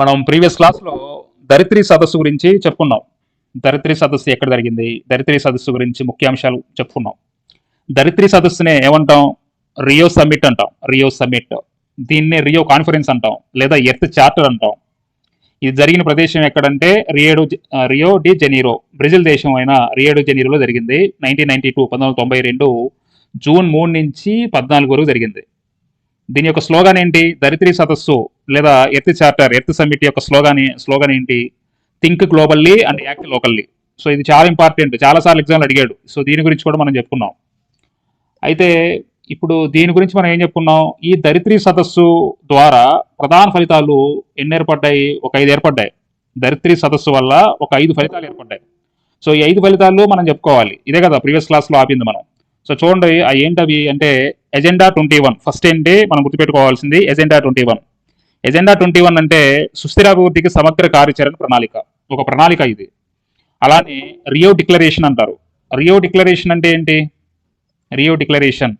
మనం ప్రీవియస్ క్లాస్లో దరిత్రి సదస్సు గురించి చెప్పుకున్నాం. దరిత్రి సదస్సు ఎక్కడ జరిగింది? దరిత్రి సదస్సు గురించి ముఖ్యాంశాలు చెప్పుకున్నాం. దరిత్రి సదస్సునే ఏమంటాం? రియో సమ్మిట్ అంటాం. రియో సమ్మిట్ దీన్నే రియో కాన్ఫరెన్స్ అంటాం. లేదా ఎర్త్ చార్టర్ అంటాం. ఇది జరిగిన ప్రదేశం ఎక్కడంటే రియోడు రియో డి జెనీరో బ్రెజిల్ దేశం అయిన రియోడు జెనీరోలో జరిగింది. నైన్టీన్ నైన్టీ టూ పంతొమ్మిది తొంభై రెండు జూన్ మూడు నుంచి పద్నాలుగు వరకు జరిగింది. దీని యొక్క స్లోగాన్ ఏంటి? దరిత్రి సదస్సు లేదా ఎర్త్ చార్టర్ ఎర్త్ సమ్మిట్ యొక్క స్లోగాన్ స్లోగాన్ ఏంటి? Think globally and act locally. So ఇది చాలా ఇంపార్టెంట్. చాలా సార్లు ఎగ్జామ్లు అడిగాడు. సో దీని గురించి కూడా మనం చెప్పుకున్నాం అయితే ఇప్పుడు దీని గురించి మనం ఏం చెప్పుకున్నాం? ఈ దరిద్రీ సదస్సు ద్వారా ప్రధాన ఫలితాలు ఎన్ని ఏర్పడ్డాయి? ఒక ఐదు ఏర్పడ్డాయి. దరిద్రీ సదస్సు వల్ల ఒక ఐదు ఫలితాలు ఏర్పడ్డాయి. సో ఈ ఐదు ఫలితాలు మనం చెప్పుకోవాలి. ఇదే కదా ప్రీవియస్ క్లాస్లో ఆపింది మనం. సో చూడండి ఆ ఏంటవి అంటే ఎజెండా ట్వంటీ వన్ ఫస్ట్ ఏంటి? మనం గుర్తుపెట్టుకోవాల్సింది agenda twenty one agenda twenty one అంటే సుస్థిరాభివృద్ధికి సమగ్ర కార్యాచరణ ప్రణాళిక. ఒక ప్రణాళిక ఇది. అలానే రియో డిక్లరేషన్ అంటారు. రియో డిక్లరేషన్ అంటే ఏంటి? రియో డిక్లరేషన్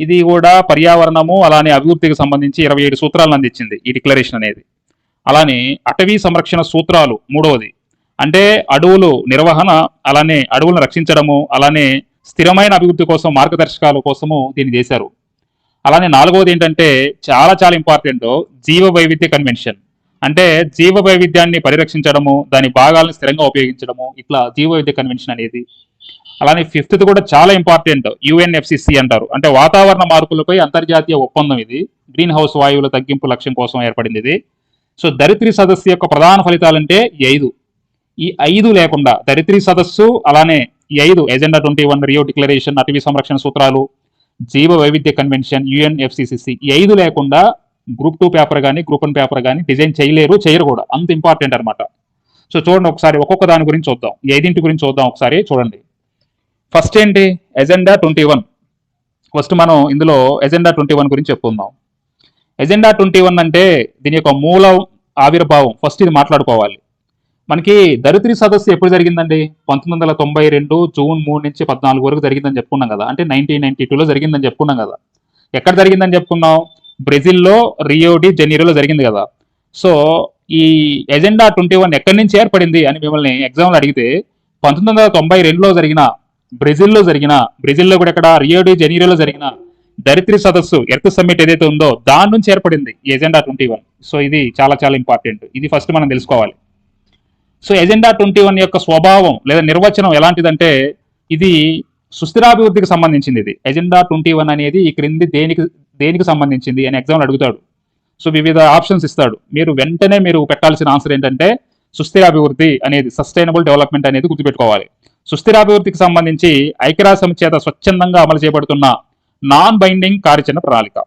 ఇది కూడా పర్యావరణము అలానే అభివృద్ధికి సంబంధించి ఇరవై ఏడు సూత్రాలను అందించింది ఈ డిక్లరేషన్ అనేది. అలానే అటవీ సంరక్షణ సూత్రాలు మూడవది. అంటే అడవులు నిర్వహణ అలానే అడవులను రక్షించడము అలానే స్థిరమైన అభివృద్ధి కోసం మార్గదర్శకాల కోసము దీన్ని చేశారు. అలానే నాలుగవది ఏంటంటే చాలా చాలా ఇంపార్టెంట్ జీవ వైవిధ్య కన్వెన్షన్ అంటే జీవ వైవిధ్యాన్ని పరిరక్షించడము దాని భాగాలను స్థిరంగా ఉపయోగించడము ఇట్లా జీవ వైవిధ్య కన్వెన్షన్ అనేది. అలానే ఫిఫ్త్ కూడా చాలా ఇంపార్టెంట్ యుఎన్ఎఫ్సిసి అంటారు. అంటే వాతావరణ మార్పులపై అంతర్జాతీయ ఒప్పందం ఇది. గ్రీన్ హౌస్ వాయువుల తగ్గింపు లక్ష్యం కోసం ఏర్పడింది ఇది. సో దరిత్రి సదస్సు యొక్క ప్రధాన ఫలితాలంటే ఈ ఐదు. ఈ ఐదు లేకుండా దరిత్రి సదస్సు అలానే ఈ ఐదు agenda twenty one Rio declaration అటవీ సంరక్షణ సూత్రాలు జీవ వైవిధ్య కన్వెన్షన్ యుఎన్ఎఫ్సిసిసి ఈ ఐదు లేకుండా గ్రూప్ టూ పేపర్ కానీ గ్రూప్ వన్ పేపర్ కానీ డిజైన్ చేయలేరు చేయరు కూడా. అంత ఇంపార్టెంట్ అనమాట సో చూడండి ఒకసారి ఒక్కొక్క దాని గురించి చూద్దాం. ఈ ఐదింటి గురించి చూద్దాం ఒకసారి చూడండి. ఫస్ట్ ఏంటి? ఎజెండా ట్వంటీ వన్ ఫస్ట్ మనం ఇందులో ఎజెండా ట్వంటీ వన్ గురించి చెప్పుకుందాం. ఎజెండా ట్వంటీ వన్ అంటే దీని యొక్క మూల ఆవిర్భావం. ఫస్ట్ ఇది మాట్లాడుకోవాలి. మనకి దరిత్రి సదస్సు ఎప్పుడు జరిగిందండి? పంతొమ్మిది వందల తొంభై రెండు జూన్ మూడు నుంచి పద్నాలుగు వరకు జరిగిందని చెప్పుకున్నాం కదా. అంటే నైన్టీన్ నైన్టీ టూలో జరిగిందని చెప్పుకున్నాం కదా. ఎక్కడ జరిగిందని చెప్పుకున్నాం? బ్రెజిల్లో రియోడి జెనీరోలో జరిగింది కదా. సో ఈ ఎజెండా ట్వంటీ వన్ ఎక్కడి నుంచి ఏర్పడింది అని మిమ్మల్ని ఎగ్జామ్లో అడిగితే పంతొమ్మిది వందల తొంభై రెండులో జరిగిన బ్రెజిల్లో జరిగిన బ్రెజిల్లో కూడా ఇక్కడ రియోడి జెనీరోలో జరిగిన దరిత్రి సదస్సు ఎర్త్ సమ్మిట్ ఏదైతే ఉందో దాని నుంచి ఏర్పడింది ఎజెండా ట్వంటీ వన్. సో ఇది చాలా చాలా ఇంపార్టెంట్. ఇది ఫస్ట్ మనం తెలుసుకోవాలి. సో ఎజెండా ట్వంటీ వన్ యొక్క స్వభావం లేదా నిర్వచనం ఎలాంటిదంటే ఇది సుస్థిరాభివృద్ధికి సంబంధించింది ఇది. ఎజెండా ట్వంటీ వన్ అనేది ఈ క్రింది దేనికి దేనికి సంబంధించింది అని ఎగ్జామ్లో అడుగుతాడు. సో వివిధ ఆప్షన్స్ ఇస్తాడు. మీరు వెంటనే మీరు పెట్టాల్సిన ఆన్సర్ ఏంటంటే సుస్థిరాభివృద్ధి అనేది సస్టైనబుల్ డెవలప్మెంట్ అనేది గుర్తుపెట్టుకోవాలి. సుస్థిరాభివృద్ధికి సంబంధించి ఐక్యరాజ్యం చేత స్వచ్ఛందంగా అమలు చేయబడుతున్న నాన్ బైండింగ్ కార్యాచరణ ప్రణాళిక.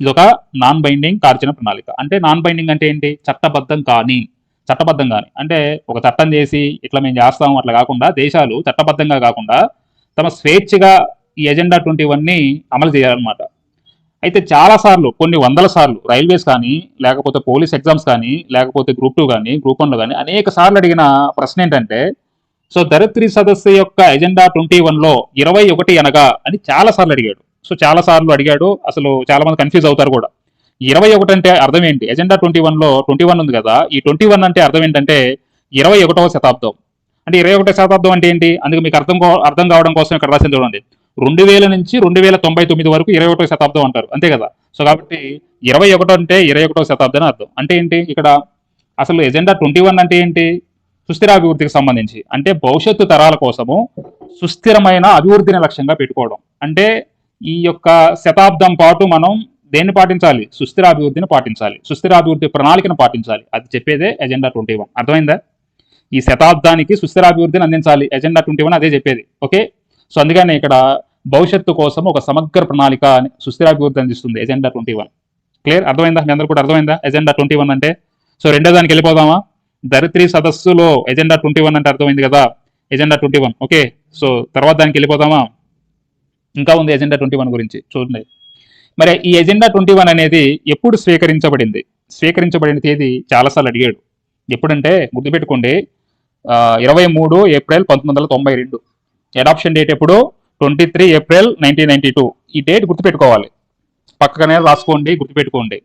ఇది ఒక నాన్ బైండింగ్ కార్యాచరణ ప్రణాళిక. అంటే నాన్ బైండింగ్ అంటే ఏంటి? చట్టబద్ధం కానీ. చట్టబద్ధం అంటే ఒక చట్టం చేసి ఇట్లా మేము చేస్తాం అట్లా కాకుండా దేశాలు చట్టబద్ధంగా కాకుండా తమ స్వేచ్ఛగా ఈ ఎజెండా ట్వంటీ వన్ని అమలు చేయాలన్నమాట. అయితే చాలా సార్లు కొన్ని వందల సార్లు రైల్వేస్ కానీ లేకపోతే పోలీస్ ఎగ్జామ్స్ కానీ లేకపోతే గ్రూప్ టూ కానీ గ్రూప్ వన్లో కానీ అనేక సార్లు అడిగిన ప్రశ్న ఏంటంటే సో ధరిత్రి సదస్సు యొక్క ఎజెండా ట్వంటీ వన్లో ఇరవై ఒకటి అనగా అని చాలా సార్లు అడిగాడు. సో చాలా సార్లు అడిగాడు అసలు చాలా మంది కన్ఫ్యూజ్ అవుతారు కూడా. ఇరవై ఒకటి అంటే అర్థం ఏంటి ఎజెండా ట్వంటీ వన్లో ట్వంటీ వన్ ఉంది కదా ఈ ట్వంటీ వన్ అంటే అర్థం ఏంటంటే ఇరవై ఒకటవ శతాబ్దం. అంటే ఇరవై ఒకటో శతాబ్దం అంటే ఏంటి? అందుకు మీకు అర్థం అర్థం కావడం కోసం ఇక్కడ రాసింది చూడండి. రెండు వేల నుంచి రెండు వేల తొంభై తొమ్మిది వరకు ఇరవై ఒకటో శతాబ్దం అంటారు. అంతే కదా? సో కాబట్టి ఇరవై ఒకటో అంటే ఇరవై ఒకటో శతాబ్దం అర్థం. అంటే ఏంటి? ఇక్కడ అసలు ఎజెండా ట్వంటీ వన్ అంటే ఏంటి? సుస్థిరాభివృద్ధికి సంబంధించి. అంటే భవిష్యత్తు తరాల కోసము సుస్థిరమైన అభివృద్ధిని లక్ష్యంగా పెట్టుకోవడం. అంటే ఈ యొక్క శతాబ్దం పాటు మనం దేన్ని పాటించాలి? సుస్థిరాభివృద్ధిని పాటించాలి. సుస్థిరాభివృద్ధి ప్రణాళికను పాటించాలి. అది చెప్పేదే ఎజెండా ట్వంటీ వన్ అర్థమైందా? ఈ శతాబ్దానికి సుస్థిరాభివృద్ధిని అందించాలి. ఎజెండా ట్వంటీ వన్ అదే చెప్పేది. ఓకే? సో అందుకనే ఇక్కడ భవిష్యత్తు కోసం ఒక సమగ్ర ప్రణాళిక అని సుస్థిరాభివృద్ధి అందిస్తుంది ఎజెండా ట్వంటీ వన్ క్లియర్ అర్థమైందా? మీ అందరూ కూడా అర్థమైందా? ఎజెండా ట్వంటీ వన్ అంటే? సో రెండో దానికి వెళ్ళిపోదామా? ధరిత్రి సదస్సులో ఎజెండా ట్వంటీ వన్ అంటే అర్థమైంది కదా? Agenda twenty one okay? So తర్వాత దానికి వెళ్ళిపోదామా? ఇంకా ఉంది ఎజెండా ట్వంటీ వన్ గురించి. చూడండి. మరి ఈ ఎజెండా ట్వంటీ వన్ అనేది ఎప్పుడు స్వీకరించబడింది? స్వీకరించబడిన తేదీ చాలాసార్లు అడిగాడు. ఎప్పుడంటే గుర్తుపెట్టుకోండి ఇరవై మూడు ఏప్రిల్ పంతొమ్మిది వందల తొంభై రెండు. అడాప్షన్ డేట్ ఎప్పుడు? Twenty three April nineteen ninety two ఈ డేట్ గుర్తుపెట్టుకోవాలి. పక్కనే రాసుకోండి గుర్తుపెట్టుకోండి.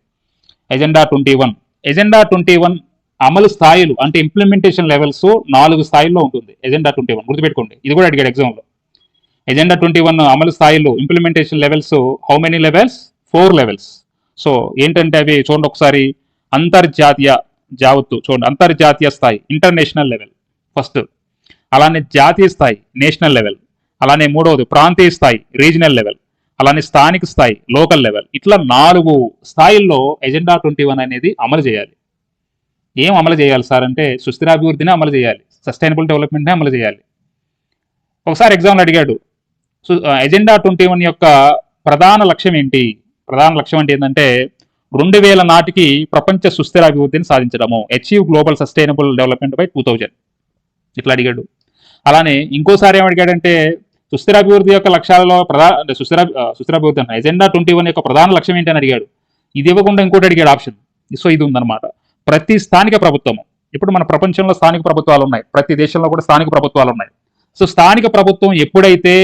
Agenda twenty one agenda twenty one అమలు స్థాయిలు అంటే ఇంప్లిమెంటేషన్ లెవెల్స్ నాలుగు స్థాయిల్లో ఉంటుంది. ఎజెండా ట్వంటీ వన్ గుర్తుపెట్టుకోండి. ఇది కూడా అడిగాడు ఎగ్జామ్లో ఎజెండా ట్వంటీ వన్ అమలు స్థాయిలు implementation levels how many levels four levels so ఏంటంటే అవి చూడండి ఒకసారి అంతర్జాతీయ జావత్తు చూడండి అంతర్జాతీయ స్థాయి ఇంటర్నేషనల్ లెవెల్ ఫస్ట్ అలానే జాతీయ స్థాయి నేషనల్ లెవెల్ అలానే మూడవది ప్రాంతీయ స్థాయి రీజనల్ లెవెల్ అలానే స్థానిక స్థాయి లోకల్ లెవెల్ ఇట్లా నాలుగు స్థాయిల్లో ఎజెండా ట్వంటీ వన్ అనేది అమలు చేయాలి. ఏం అమలు చేయాలి సార్ అంటే సుస్థిరాభివృద్ధిని అమలు చేయాలి సస్టైనబుల్ డెవలప్మెంట్ని అమలు చేయాలి. ఒకసారి ఎగ్జామ్లో అడిగాడు సో ఎజెండా ట్వంటీ వన్ యొక్క ప్రధాన లక్ష్యం ఏంటి? ప్రధాన లక్ష్యం అంటే ఏంటంటే రెండు వేల నాటికి ప్రపంచ సుస్థిర అభివృద్ధిని సాధించడము. Achieve global sustainable development by two thousand ఇట్లా అడిగాడు. అలానే ఇంకోసారి ఏమడిగాడంటే సుస్థిర సుస్థిరాభివృద్ధి యొక్క లక్ష్యాలలో ప్రధాన సుస్థిర ఆ, సుస్థిరాభివృద్ధి అన్న ఎజెండా ట్వంటీ వన్ యొక్క ప్రధాన లక్ష్యం ఏంటి అని అడిగాడు. ఇది ఇవ్వకుండా ఇంకోటి అడిగాడు ఆప్షన్. సో ఇది ఉందన్నమాట. ప్రతి స్థానిక ప్రభుత్వం ఇప్పుడు మన ప్రపంచంలో స్థానిక ప్రభుత్వాలు ఉన్నాయి. ప్రతి దేశంలో కూడా స్థానిక ప్రభుత్వాలు ఉన్నాయి. సో స్థానిక ప్రభుత్వం ఎప్పుడైతే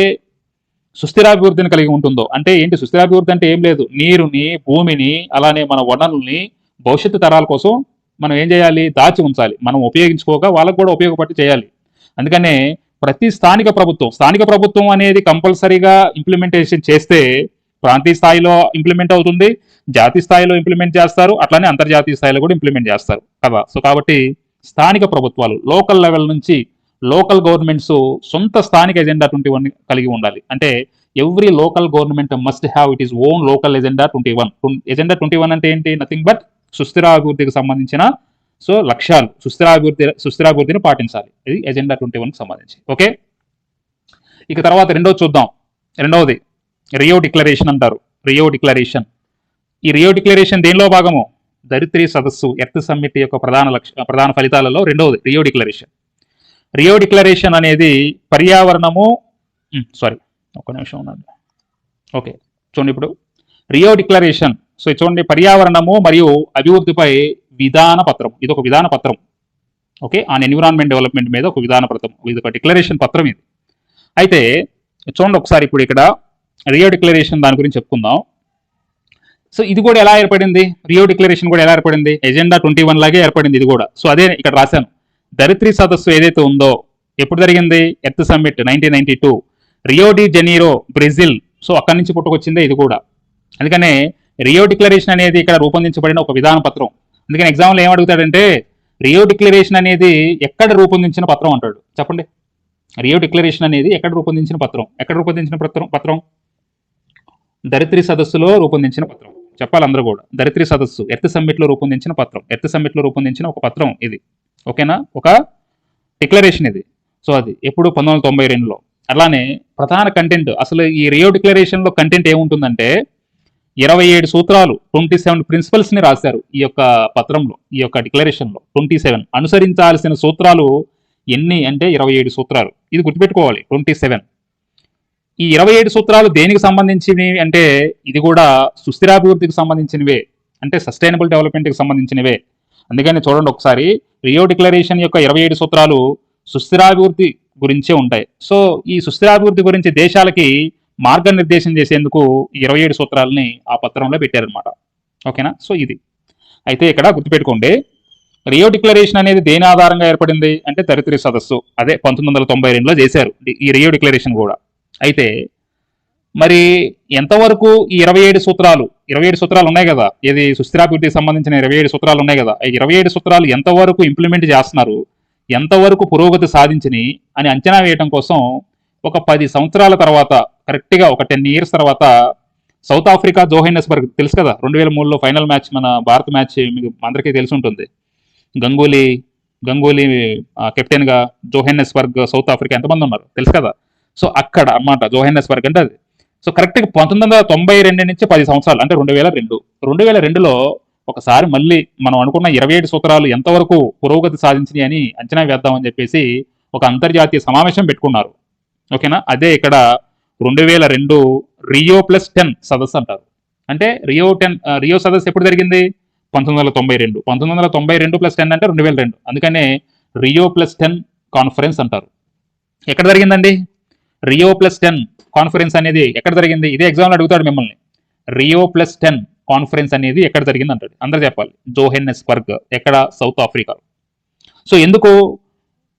సుస్థిరాభివృద్ధిని కలిగి ఉంటుందో. అంటే ఏంటి సుస్థిరాభివృద్ధి అంటే ఏం లేదు. నీరుని భూమిని అలానే మన వనరుల్ని భవిష్యత్తు తరాల కోసం మనం ఏం చేయాలి? దాచి ఉంచాలి. మనం ఉపయోగించుకోక వాళ్ళకు కూడా ఉపయోగపడి చేయాలి. అందుకనే ప్రతి స్థానిక ప్రభుత్వం స్థానిక ప్రభుత్వం అనేది కంపల్సరీగా ఇంప్లిమెంటేషన్ చేస్తే ప్రాంతీయ స్థాయిలో ఇంప్లిమెంట్ అవుతుంది జాతీయ స్థాయిలో ఇంప్లిమెంట్ చేస్తారు అట్లానే అంతర్జాతీయ స్థాయిలో కూడా ఇంప్లిమెంట్ చేస్తారు. కదా? సో కాబట్టి స్థానిక ప్రభుత్వాలు లోకల్ లెవెల్ నుంచి లోకల్ గవర్నమెంట్స్ సొంత స్థానిక ఎజెండా ట్వంటీ వన్ కలిగి ఉండాలి. అంటే every local government must have it is own local agenda twenty one. Agenda twenty one అంటే ఏంటి? నథింగ్ బట్ సుస్థిర అభివృద్ధికి సంబంధించిన సో లక్ష్యాలు సుస్థిరాభివృద్ధి సుస్థిరాభివృద్ధిని పాటించాలి. ఇది ఎజెండా ట్వంటీ వన్కి సంబంధించి. ఓకే? ఇక తర్వాత రెండోది చూద్దాం. రెండవది రియో డిక్లరేషన్ అంటారు. రియో డిక్లరేషన్ ఈ రియో డిక్లరేషన్ దేనిలో భాగము? దరిత్రి సదస్సు ఎర్త్ సమ్మిట్ యొక్క ప్రధాన లక్ష్య ప్రధాన ఫలితాలలో రెండవది రియో డిక్లరేషన్ రియో డిక్లరేషన్ అనేది పర్యావరణము సారీ ఒక్క నిమిషం ఉండండి. ఓకే చూడండి ఇప్పుడు. రియో డిక్లరేషన్ సో చూడండి పర్యావరణము మరియు అభివృద్ధిపై విధాన పత్రం. ఇది ఒక విధాన పత్రం. ఓకే ఆన్ ఎన్విరాన్మెంట్ డెవలప్మెంట్ మీద ఒక విధాన పత్రం. ఇది ఒక డిక్లరేషన్ పత్రం ఇది. అయితే చూడండి ఒకసారి ఇప్పుడు ఇక్కడ రియో డిక్లరేషన్ దాని గురించి చెప్పుకుందాం. సో ఇది కూడా ఎలా ఏర్పడింది? రియో డిక్లరేషన్ కూడా ఎలా ఏర్పడింది? ఎజెండా ట్వంటీ వన్ లాగే ఏర్పడింది ఇది కూడా. సో అదే ఇక్కడ రాశాను. దరిత్రి సదస్సు ఏదైతే ఉందో ఎప్పుడు జరిగింది? Earth summit nineteen ninety two. Rio de Janeiro Brazil. So అక్కడి నుంచి పుట్టుకొచ్చిందే ఇది కూడా. అందుకనే రియో డిక్లరేషన్ అనేది ఇక్కడ రూపొందించబడిన ఒక విధాన పత్రం. అందుకని ఎగ్జామ్లో ఏం అడుగుతాడంటే రియో డిక్లరేషన్ అనేది ఎక్కడ రూపొందించిన పత్రం అంటాడు. చెప్పండి. రియో డిక్లరేషన్ అనేది ఎక్కడ రూపొందించిన పత్రం? ఎక్కడ రూపొందించిన పత్రం? పత్రం? దరిత్రి సదస్సులో రూపొందించిన పత్రం. చెప్పాలి అందరూ కూడా. దరిత్రి సదస్సు ఎర్త్ సమ్మిట్లో రూపొందించిన పత్రం. ఎర్త్ సమ్మిట్లో రూపొందించిన ఒక పత్రం ఇది. ఓకేనా? ఒక డిక్లరేషన్ ఇది. సో అది ఎప్పుడు పంతొమ్మిది వందల తొంభై రెండులో. అలానే ప్రధాన కంటెంట్ అసలు ఈ రియో డిక్లరేషన్లో కంటెంట్ ఏముంటుందంటే ఇరవై ఏడు సూత్రాలు ట్వంటీ సెవెన్ ప్రిన్సిపల్స్ని రాశారు ఈ యొక్క పత్రంలో ఈ యొక్క డిక్లరేషన్లో ట్వంటీ సెవెన్. అనుసరించాల్సిన సూత్రాలు ఎన్ని అంటే ఇరవై ఏడు సూత్రాలు. ఇది గుర్తుపెట్టుకోవాలి ట్వంటీ సెవెన్. ఈ ఇరవై ఏడు సూత్రాలు దేనికి సంబంధించినవి అంటే ఇది కూడా సుస్థిరాభివృద్ధికి సంబంధించినవే అంటే సస్టైనబుల్ డెవలప్మెంట్కి సంబంధించినవే. అందుకని చూడండి ఒకసారి. రియో డిక్లరేషన్ యొక్క ఇరవై ఏడు సూత్రాలు సుస్థిరాభివృద్ధి గురించే ఉంటాయి. సో ఈ సుస్థిరాభివృద్ధి గురించి దేశాలకి మార్గనిర్దేశం చేసేందుకు ఇరవై ఏడు సూత్రాలని ఆ పత్రంలో పెట్టారనమాట ఓకేనా? సో ఇది. అయితే ఇక్కడ గుర్తుపెట్టుకోండి. రియో డిక్లరేషన్ అనేది దేని ఆధారంగా ఏర్పడింది? అంటే తరిత్రి సదస్సు. అదే పంతొమ్మిది వందల తొంభై రెండులో చేశారు. ఈ రియో డిక్లరేషన్ కూడా. అయితే మరి ఎంతవరకు ఈ ఇరవై ఏడు సూత్రాలు ఇరవై ఏడు సూత్రాలు ఉన్నాయి కదా? ఇది సుస్థిరాభివృద్ధికి సంబంధించిన ఇరవై ఏడు సూత్రాలు ఉన్నాయి కదా? ఈ ఇరవై ఏడు సూత్రాలు ఎంతవరకు ఇంప్లిమెంట్ చేస్తున్నారు? ఎంతవరకు పురోగతి సాధించని? అని అంచనా వేయటం కోసం ఒక పది సంవత్సరాల తర్వాత కరెక్ట్గా ఒక టెన్ ఇయర్స్ తర్వాత సౌత్ ఆఫ్రికా జోహైనస్బర్గ్ తెలుసు కదా? రెండు వేల మూడులో ఫైనల్ మ్యాచ్ మన భారత్ మ్యాచ్ మీకు అందరికీ తెలిసి ఉంటుంది. గంగూలీ గంగూలీ కెప్టెన్గా జోహైనస్బర్గ్ సౌత్ ఆఫ్రికా ఎంతమంది ఉన్నారు? తెలుసు కదా? సో అక్కడ అన్నమాట జోహైనస్బర్గ్ అంటే అది. సో కరెక్ట్గా పంతొమ్మిది వందల తొంభై రెండు నుంచి పది సంవత్సరాలు అంటే రెండు వేల రెండు. రెండు వేల రెండులో ఒకసారి మళ్ళీ మనం అనుకున్న ఇరవై ఏడు సూత్రాలు ఎంతవరకు పురోగతి సాధించినాయి అని అంచనా వేద్దామని చెప్పేసి ఒక అంతర్జాతీయ సమావేశం పెట్టుకున్నారు. ఓకేనా? అదే ఇక్కడ రెండు వేల రెండు రియో ప్లస్ టెన్ సదస్సు అంటారు. అంటే రియో టెన్ రియో సదస్సు ఎప్పుడు జరిగింది? పంతొమ్మిది వందల తొంభై రెండు. పంతొమ్మిది వందల తొంభై రెండు ప్లస్ టెన్ అంటే రెండు వేల రెండు. అందుకనే రియో ప్లస్ టెన్ కాన్ఫరెన్స్ అంటారు. ఎక్కడ జరిగిందండి? రియో ప్లస్ టెన్ కాన్ఫరెన్స్ అనేది ఎక్కడ జరిగింది? ఇదే ఎగ్జామ్లో అడుగుతాడు మిమ్మల్ని. రియో ప్లస్ టెన్ కాన్ఫరెన్స్ అనేది ఎక్కడ జరిగింది అంటాడు. అందరు చెప్పాలి. జోహెన్నెస్బర్గ్ ఎక్కడ? సౌత్ ఆఫ్రికా సో ఎందుకు?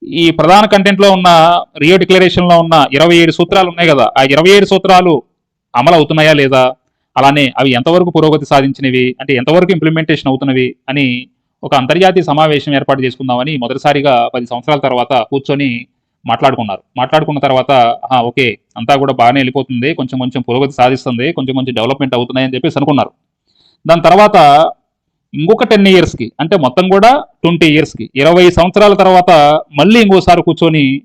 ఈ ప్రధాన కంటెంట్లో ఉన్న రియో డిక్లరేషన్లో ఉన్న ఇరవై ఏడు సూత్రాలు ఉన్నాయి కదా. ఆ ఇరవై ఏడు సూత్రాలు అమలు అవుతున్నాయా లేదా? అలానే అవి ఎంతవరకు పురోగతి సాధించినవి? అంటే ఎంతవరకు ఇంప్లిమెంటేషన్ అవుతున్నవి? అని ఒక అంతర్జాతీయ సమావేశం ఏర్పాటు చేసుకుందామని మొదటిసారిగా పది సంవత్సరాల తర్వాత కూర్చొని మాట్లాడుకున్నారు. మాట్లాడుకున్న తర్వాత ఓకే అంతా కూడా బాగానే వెళ్ళిపోతుంది. కొంచెం కొంచెం పురోగతి సాధిస్తుంది. కొంచెం కొంచెం డెవలప్మెంట్ అవుతున్నాయని చెప్పేసి అనుకున్నారు. దాని తర్వాత ఇంకొక టెన్ ఇయర్స్కి అంటే మొత్తం కూడా ట్వంటీ ఇయర్స్కి ఇరవై సంవత్సరాల తర్వాత మళ్ళీ ఇంకోసారి కూర్చొని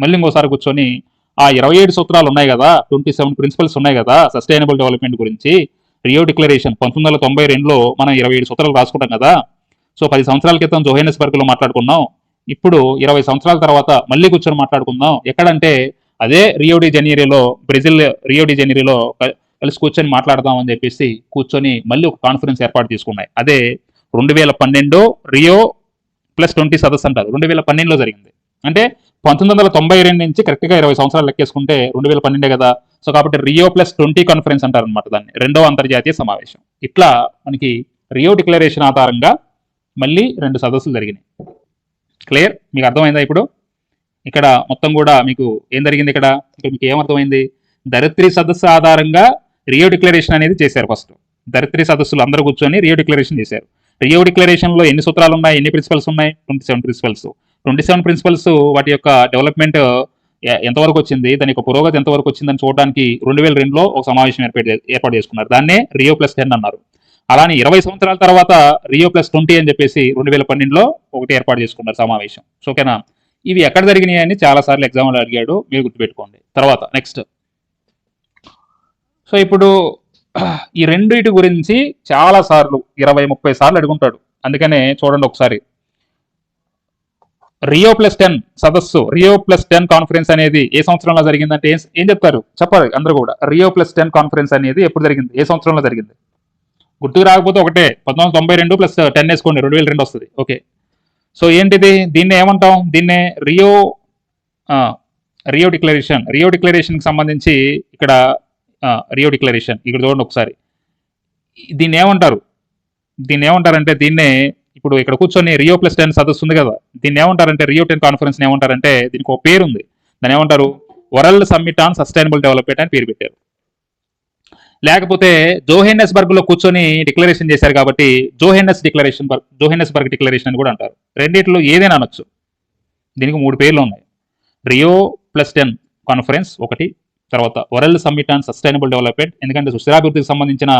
మళ్ళీ ఇంకోసారి కూర్చొని ఆ ఇరవై ఏడు సూత్రాలు ఉన్నాయి కదా ట్వంటీ సెవెన్ ప్రిన్సిపల్స్ ఉన్నాయి కదా సస్టైనబుల్ డెవలప్మెంట్ గురించి. రియో డిక్లరేషన్ పంతొమ్మిది వందల తొంభై రెండులో మనం ఇరవై ఏడు సూత్రాలు రాసుకుంటాం కదా. సో పది సంవత్సరాల క్రితం జోహెనస్బర్గ్లో మాట్లాడుకున్నాం. ఇప్పుడు ఇరవై సంవత్సరాల తర్వాత మళ్ళీ కూర్చొని మాట్లాడుకుందాం. ఎక్కడంటే అదే రియో డి బ్రెజిల్ రియో జనీరిలో కలిసి కూర్చొని మాట్లాడదాం అని చెప్పేసి కూర్చొని మళ్ళీ ఒక కాన్ఫరెన్స్ ఏర్పాటు చేసుకున్నాయి అదే రెండు వేల పన్నెండు రియో ప్లస్ ట్వంటీ సదస్సు అంటారు. రెండు వేల పన్నెండులో జరిగింది. అంటే పంతొమ్మిది వందల తొంభై రెండు నుంచి కరెక్ట్గా ఇరవై సంవత్సరాలు లెక్కేసుకుంటే రెండు వేల పన్నెండే కదా. సో కాబట్టి రియో ప్లస్ ట్వంటీ కాన్ఫరెన్స్ అంటారు అనమాట దాన్ని. రెండవ అంతర్జాతీయ సమావేశం. ఇట్లా మనకి రియో డిక్లరేషన్ ఆధారంగా మళ్ళీ రెండు సదస్సులు జరిగినాయి. క్లియర్ మీకు అర్థమైందా ఇప్పుడు? ఇక్కడ మొత్తం కూడా మీకు ఏం జరిగింది ఇక్కడ? ఇక్కడ మీకు ఏమర్థమైంది? ధరిత్రి సదస్సు ఆధారంగా రియో డిక్లరేషన్ అనేది చేశారు ఫస్ట్ ధరిత్రి సదస్సులు అందరూ కూర్చొని రియో డిక్లరేషన్ చేశారు. రియో డిక్లరేషన్లో ఎన్ని సూత్రాలు ఉన్నాయి ఎన్ని ప్రిన్సిపల్స్ ఉన్నాయి? Twenty seven principles twenty seven principles వాటి యొక్క డెవలప్మెంట్ ఎంతవరకు వచ్చింది? దాని యొక్క పురోగతి ఎంతవరకు వచ్చిందని చూడడానికి రెండు వేల రెండులో ఒక సమావేశం ఏర్పాటు ఏర్పాటు చేసుకున్నారు. దాన్నే రియో ప్లస్ టెన్ అన్నారు. అలానే ఇరవై సంవత్సరాల తర్వాత రియో ప్లస్ ట్వంటీ అని చెప్పేసి రెండు వేల పన్నెండులో ఒకటి ఏర్పాటు చేసుకున్నారు సమావేశం. సో ఓకేనా? ఇవి ఎక్కడ జరిగినాయి అని చాలా సార్లు ఎగ్జామ్లో అడిగాడు. మీరు గుర్తుపెట్టుకోండి. తర్వాత నెక్స్ట్ సో ఇప్పుడు ఈ రెండిటి గురించి చాలా సార్లు ఇరవై ముప్పై సార్లు అడుగుంటాడు. అందుకనే చూడండి ఒకసారి. రియో ప్లస్ టెన్ సదస్సు రియో ప్లస్ టెన్ కాన్ఫరెన్స్ అనేది ఏ సంవత్సరంలో జరిగిందంటే ఏం ఏం చెప్తారు? చెప్పాలి అందరూ కూడా. రియో ప్లస్ టెన్ కాన్ఫరెన్స్ అనేది ఎప్పుడు జరిగింది? ఏ సంవత్సరంలో జరిగింది? గుర్తుకు రాకపోతే ఒకటే పంతొమ్మిది తొంభై రెండు ప్లస్ టెన్ వేసుకోండి రెండు వేల రెండు వస్తుంది. ఓకే. సో ఏంటిది? దీన్ని ఏమంటాం? దీన్నే రియో రియో డిక్లరేషన్ రియో డిక్లరేషన్కి సంబంధించి ఇక్కడ రియో డిక్లరేషన్ ఇక్కడ చూడండి ఒకసారి. దీన్ని ఏమంటారు? దీన్ని ఏమంటారంటే దీన్నే ఇప్పుడు ఇక్కడ కూర్చొని రియో ప్లస్ టెన్ సదస్సు ఉంది కదా. దీన్ని ఏమంటారంటే రియో టెన్ కాన్ఫరెన్స్ ఏమంటారంటే దీనికి ఒక పేరు ఉంది దాన్ని ఏమంటారు? World summit on sustainable development అని పేరు పెట్టారు. లేకపోతే జోహెన్నెస్బర్గ్లో కూర్చొని డిక్లరేషన్ చేశారు కాబట్టి జోహెన్నెస్ డిక్లరేషన్ జోహెన్నెస్బర్గ్ డిక్లరేషన్ అని కూడా అంటారు. రెండిట్లో ఏదైనా అనొచ్చు. దీనికి మూడు పేర్లు ఉన్నాయి. రియో ప్లస్ టెన్ కాన్ఫరెన్స్ ఒకటి తర్వాత world summit and sustainable development ఎందుకంటే సుస్థిరాభివృద్ధికి సంబంధించిన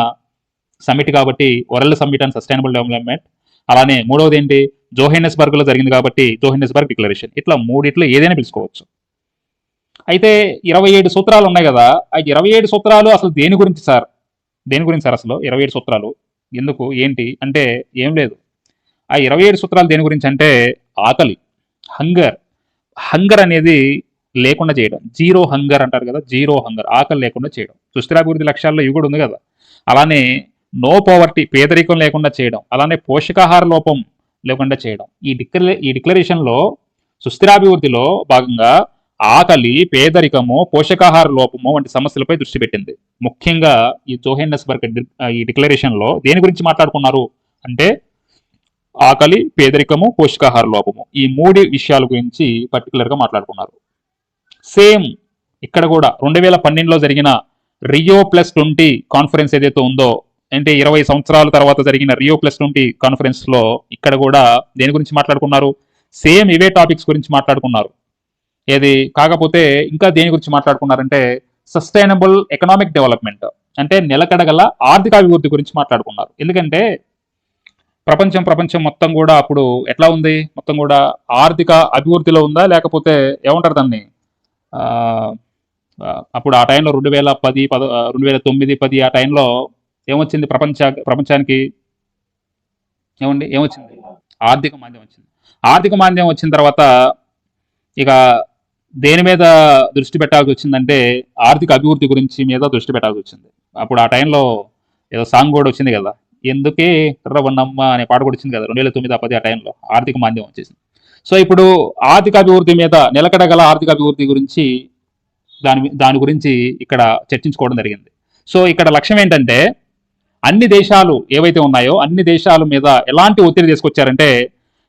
సమ్మిట్ కాబట్టి world summit and sustainable development. అలానే మూడవది ఏంటి? జోహెన్నెస్బర్గ్లో జరిగింది కాబట్టి జోహెన్నెస్బర్గ్ డిక్లరేషన్. ఇట్లా మూడిట్లో ఏదైనా పిలుచుకోవచ్చు. అయితే ఇరవై ఏడు సూత్రాలు ఉన్నాయి కదా. ఆ ఇరవై ఏడు సూత్రాలు అసలు దేని గురించి సార్? దేని గురించి సార్ అసలు ఇరవై ఏడు సూత్రాలు? ఎందుకు? ఏంటి? అంటే ఏం లేదు. ఆ ఇరవై ఏడు సూత్రాలు దేని గురించి అంటే ఆకలి హంగర్. హంగర్ అనేది లేకుండా చేయడం. జీరో హంగర్ అంటారు కదా జీరో హంగర్. ఆకలి లేకుండా చేయడం. సుస్థిరాభివృద్ధి లక్ష్యాల్లో ఇవి కూడా ఉంది కదా. అలానే నో పవర్టీ పేదరికం లేకుండా చేయడం. అలానే పోషకాహార లోపం లేకుండా చేయడం. ఈ డిక్లరే ఈ డిక్లరేషన్లో సుస్థిరాభివృద్ధిలో భాగంగా ఆకలి పేదరికము పోషకాహార లోపము వంటి సమస్యలపై దృష్టి పెట్టింది. ముఖ్యంగా ఈ జోహెన్నస్బర్గ్ ఈ డిక్లరేషన్లో దేని గురించి మాట్లాడుకున్నారు అంటే ఆకలి పేదరికము పోషకాహార లోపము ఈ మూడు విషయాల గురించి పర్టికులర్గా మాట్లాడుకున్నారు. సేమ్ ఇక్కడ కూడా రెండు వేల పన్నెండులో జరిగిన రియో ప్లస్ ట్వంటీ కాన్ఫరెన్స్ ఏదైతే ఉందో అంటే ఇరవై సంవత్సరాల తర్వాత జరిగిన రియో ప్లస్ ట్వంటీ కాన్ఫరెన్స్లో ఇక్కడ కూడా దేని గురించి మాట్లాడుకున్నారు? సేమ్ ఇవే టాపిక్స్ గురించి మాట్లాడుకున్నారు. ఏది కాకపోతే ఇంకా దేని గురించి మాట్లాడుకున్నారంటే సస్టైనబుల్ ఎకనామిక్ డెవలప్మెంట్ అంటే నిలకడగల ఆర్థిక అభివృద్ధి గురించి మాట్లాడుకున్నారు. ఎందుకంటే ప్రపంచం ప్రపంచం మొత్తం కూడా అప్పుడు ఎట్లా ఉంది? మొత్తం కూడా ఆర్థిక అభివృద్ధిలో ఉందా? లేకపోతే ఏమంటారు దాన్ని? అప్పుడు ఆ టైంలో రెండు వేల పది పద రెండు వేల తొమ్మిది పది ఆ టైంలో ఏమొచ్చింది ప్రపంచ ప్రపంచానికి? ఏమండి? ఏమొచ్చింది? ఆర్థిక మాంద్యం వచ్చింది. ఆర్థిక మాంద్యం వచ్చిన తర్వాత ఇక దేని మీద దృష్టి పెట్టాల్సి వచ్చిందంటే ఆర్థిక అభివృద్ధి గురించి మీద దృష్టి పెట్టాల్సి వచ్చింది. అప్పుడు ఆ టైంలో ఏదో సాంగ్ కూడా వచ్చింది కదా. ఎందుకే రవణమ్మ అనే పాట కూడా వచ్చింది కదా రెండు వేల తొమ్మిది పది ఆ టైంలో ఆర్థిక మాంద్యం వచ్చేసింది. సో ఇప్పుడు ఆర్థిక అభివృద్ధి మీద నిలకడగల ఆర్థిక అభివృద్ధి గురించి దాని దాని గురించి ఇక్కడ చర్చించుకోవడం జరిగింది. సో ఇక్కడ లక్ష్యం ఏంటంటే అన్ని దేశాలు ఏవైతే ఉన్నాయో అన్ని దేశాల మీద ఎలాంటి ఒత్తిడి తీసుకొచ్చారంటే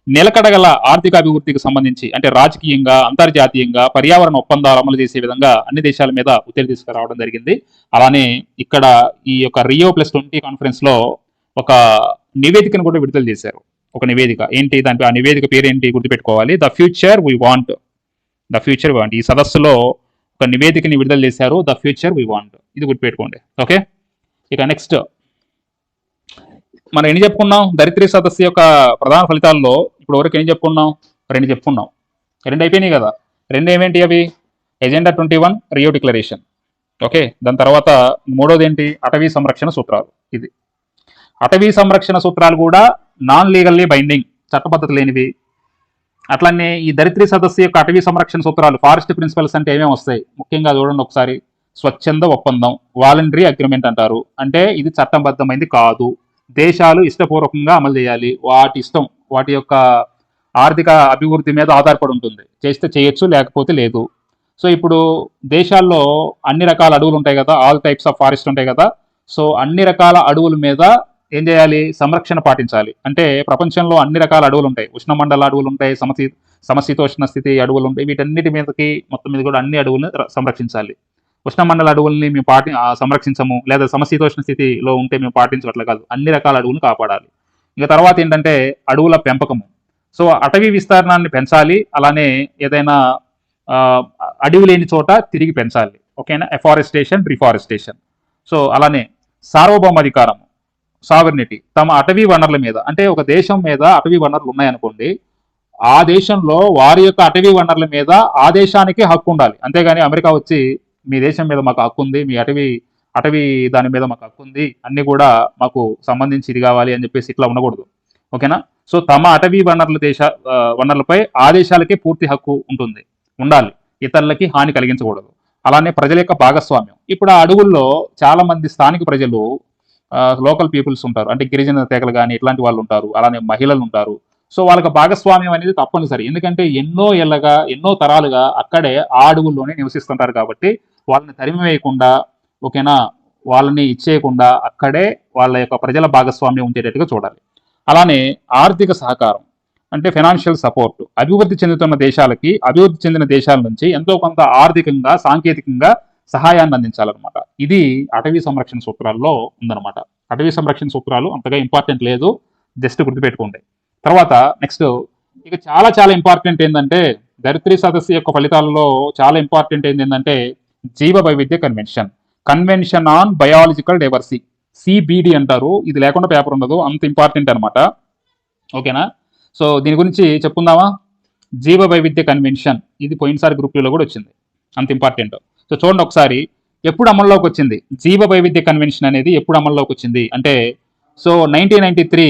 నిలకడగల ఆర్థిక అభివృద్ధికి సంబంధించి అంటే రాజకీయంగా అంతర్జాతీయంగా పర్యావరణ ఒప్పందాలు అమలు చేసే విధంగా అన్ని దేశాల మీద ఒత్తిడి తీసుకురావడం జరిగింది. అలానే ఇక్కడ ఈ యొక్క రియో ప్లస్ ట్వంటీ కాన్ఫరెన్స్లో ఒక నివేదికను కూడా విడుదల చేశారు. ఒక నివేదిక. ఏంటి? దాని ఆ నివేదిక పేరు ఏంటి గుర్తుపెట్టుకోవాలి the future we want the future want ఈ సదస్సులో ఒక నివేదికని విడుదల చేశారు. ద ఫ్యూచర్ వీ వాంట్ ఇది గుర్తుపెట్టుకోండి. ఓకే ఇక నెక్స్ట్ మనం ఎన్ని చెప్పుకున్నాం? దరిద్రీ సదస్సు యొక్క ప్రధాన ఫలితాల్లో ఇప్పుడు వరకు ఏం చెప్పుకున్నాం? రెండు చెప్పుకున్నాం. రెండు అయిపోయినాయి కదా. రెండు ఏమేంటి అవి? Agenda twenty one Rio declaration okay దాని తర్వాత మూడోది ఏంటి అటవీ సంరక్షణ సూత్రాలు. ఇది. అటవీ సంరక్షణ సూత్రాలు కూడా నాన్ లీగల్లీ బైండింగ్ చట్టపద్ధతి లేనివి. అట్లనే ఈ దరిద్రీ సదస్సు యొక్క అటవీ సంరక్షణ సూత్రాలు ఫారెస్ట్ ప్రిన్సిపల్స్ అంటే ఏమేమి వస్తాయి? ముఖ్యంగా చూడండి ఒకసారి. స్వచ్ఛంద ఒప్పందం వాలంటరీ అగ్రిమెంట్ అంటారు. అంటే ఇది చట్టబద్ధమైంది కాదు. దేశాలు ఇష్టపూర్వకంగా అమలు చేయాలి. వాటి ఇష్టం. వాటి యొక్క ఆర్థిక అభివృద్ధి మీద ఆధారపడి ఉంటుంది. చేస్తే చేయొచ్చు లేకపోతే లేదు. సో ఇప్పుడు దేశాల్లో అన్ని రకాల అడవులు ఉంటాయి కదా ఆల్ టైప్స్ ఆఫ్ ఫారెస్ట్ ఉంటాయి కదా సో అన్ని రకాల అడవుల మీద ఏం చేయాలి? సంరక్షణ పాటించాలి. అంటే ప్రపంచంలో అన్ని రకాల అడవులు ఉంటాయి. ఉష్ణమండల అడవులు ఉంటాయి సమశీ సమశీతోష్ణ స్థితి అడవులు ఉంటాయి. వీటన్నిటి మీదకి మొత్తం మీద కూడా అన్ని అడవులను సంరక్షించాలి. ఉష్ణమండల అడవుల్ని మేము పాటి సంరక్షించము లేదా సమశీతోష్ణ స్థితిలో ఉంటే మేము పాటించట్లే కాదు. అన్ని రకాల అడవులను కాపాడాలి. ఇక తర్వాత ఏంటంటే అడవుల పెంపకము. సో అటవీ విస్తీర్ణాన్ని పెంచాలి అలానే ఏదైనా అడవి లేని చోట తిరిగి పెంచాలి. ఓకేనా? ఎఫారెస్టేషన్ రిఫారెస్టేషన్ సో అలానే సార్వభౌమాధికారం సావర్నిటీ తమ అటవీ వనరుల మీద అంటే ఒక దేశం మీద అటవీ వనరులు ఉన్నాయనుకోండి ఆ దేశంలో వారి యొక్క అటవీ వనరుల మీద ఆ దేశానికి హక్కు ఉండాలి. అంతేగాని అమెరికా వచ్చి మీ దేశం మీద మాకు హక్కు ఉంది మీ అటవీ అటవీ దాని మీద మాకు హక్కు ఉంది అన్ని కూడా మాకు సంబంధించి ఇది కావాలి అని చెప్పేసి ఇట్లా ఉండకూడదు. ఓకేనా? సో తమ అటవీ వనరుల దేశ వనరులపై ఆదేశాలకే పూర్తి హక్కు ఉంటుంది. ఉండాలి. ఇతరులకి హాని కలిగించకూడదు. అలానే ప్రజల యొక్క భాగస్వామ్యం. ఇప్పుడు ఆ అడవుల్లో చాలా మంది స్థానిక ప్రజలు లోకల్ పీపుల్స్ ఉంటారు. అంటే గిరిజన తెగలు కానీ ఇట్లాంటి వాళ్ళు ఉంటారు. అలానే మహిళలు ఉంటారు. సో వాళ్ళకి భాగస్వామ్యం అనేది తప్పనిసరి. ఎందుకంటే ఎన్నో ఏళ్ళగా ఎన్నో తరాలుగా అక్కడే ఆ అడవుల్లోనే నివసిస్తుంటారు కాబట్టి వాళ్ళని తరిమివేయకుండా ఓకేనా? వాళ్ళని ఇచ్చేయకుండా అక్కడే వాళ్ళ యొక్క ప్రజల భాగస్వామ్యం ఉండేటట్టుగా చూడాలి. అలానే ఆర్థిక సహకారం అంటే ఫైనాన్షియల్ సపోర్ట్ అభివృద్ధి చెందుతున్న దేశాలకి అభివృద్ధి చెందిన దేశాల నుంచి ఎంతో కొంత ఆర్థికంగా సాంకేతికంగా సహాయాన్ని అందించాలన్నమాట. ఇది అటవీ సంరక్షణ సూత్రాల్లో ఉందన్నమాట. అటవీ సంరక్షణ సూత్రాలు అంతగా ఇంపార్టెంట్ లేదు. జస్ట్ గుర్తుపెట్టుకోండి. తర్వాత నెక్స్ట్ ఇక చాలా చాలా ఇంపార్టెంట్ ఏంటంటే ధరిత్రి సదస్సు యొక్క ఫలితాలలో చాలా ఇంపార్టెంట్ ఏంటంటే జీవ వైవిధ్య convention convention on biological diversity CBD అంటారు. ఇది లేకుండా పేపర్ ఉండదు. అంత ఇంపార్టెంట్ అనమాట ఓకేనా? సో దీని గురించి చెప్పుకుందామా? జీవ వైవిధ్య కన్వెన్షన్ ఇది పోయినసారి గ్రూప్ కూడా వచ్చింది. అంత ఇంపార్టెంట్ సో చూడండి ఒకసారి. ఎప్పుడు అమల్లోకి వచ్చింది? జీవ వైవిధ్య కన్వెన్షన్ అనేది ఎప్పుడు అమల్లోకి వచ్చింది? అంటే సో నైన్టీన్ నైన్టీ త్రీ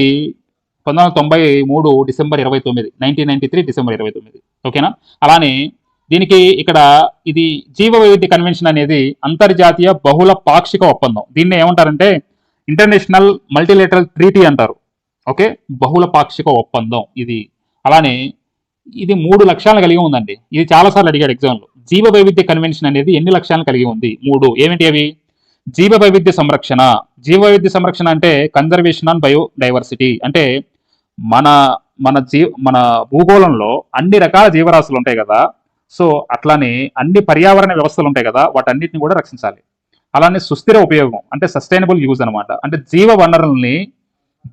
పంతొమ్మిది వందల తొంభై మూడు డిసెంబర్ ఇరవై తొమ్మిది. నైన్టీన్ నైన్టీ త్రీ డిసెంబర్ ఇరవై తొమ్మిది. ఓకేనా? అలానే దీనికి ఇక్కడ ఇది జీవ వైవిధ్య కన్వెన్షన్ అనేది అంతర్జాతీయ బహుళ పాక్షిక ఒప్పందం. దీన్ని ఏమంటారంటే ఇంటర్నేషనల్ మల్టీలేటరల్ ట్రీటీ అంటారు. ఓకే? బహుళ పాక్షిక ఒప్పందం ఇది. అలానే ఇది మూడు లక్ష్యాలను కలిగి ఉందండి. ఇది చాలాసార్లు అడిగాడు ఎగ్జామ్లో. జీవ వైవిధ్య కన్వెన్షన్ అనేది ఎన్ని లక్ష్యాలను కలిగి ఉంది? మూడు. ఏమిటి అవి? జీవ వైవిధ్య సంరక్షణ. జీవ వైవిధ్య సంరక్షణ అంటే కన్జర్వేషన్ ఆన్ బయో డైవర్సిటీ అంటే మన మన జీ మన భూగోళంలో అన్ని రకాల జీవరాశులు ఉంటాయి కదా. సో అట్లానే అన్ని పర్యావరణ వ్యవస్థలు ఉంటాయి కదా వాటన్నిటిని కూడా రక్షించాలి. అలానే సుస్థిర ఉపయోగం అంటే సస్టైనబుల్ యూజ్ అనమాట అంటే జీవ వనరుల్ని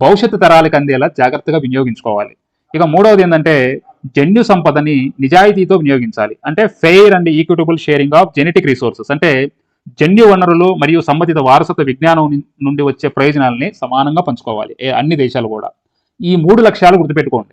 భవిష్యత్తు తరాలకు అందేలా జాగ్రత్తగా వినియోగించుకోవాలి. ఇక మూడవది ఏంటంటే జన్యు సంపదని నిజాయితీతో వినియోగించాలి. అంటే fair and equitable sharing of genetic resources అంటే జన్యు వనరులు మరియు సంబంధిత వారసత్వ విజ్ఞానం నుండి వచ్చే ప్రయోజనాలని సమానంగా పంచుకోవాలి ఏ- అన్ని దేశాలు కూడా. ఈ మూడు లక్ష్యాలు గుర్తుపెట్టుకోండి.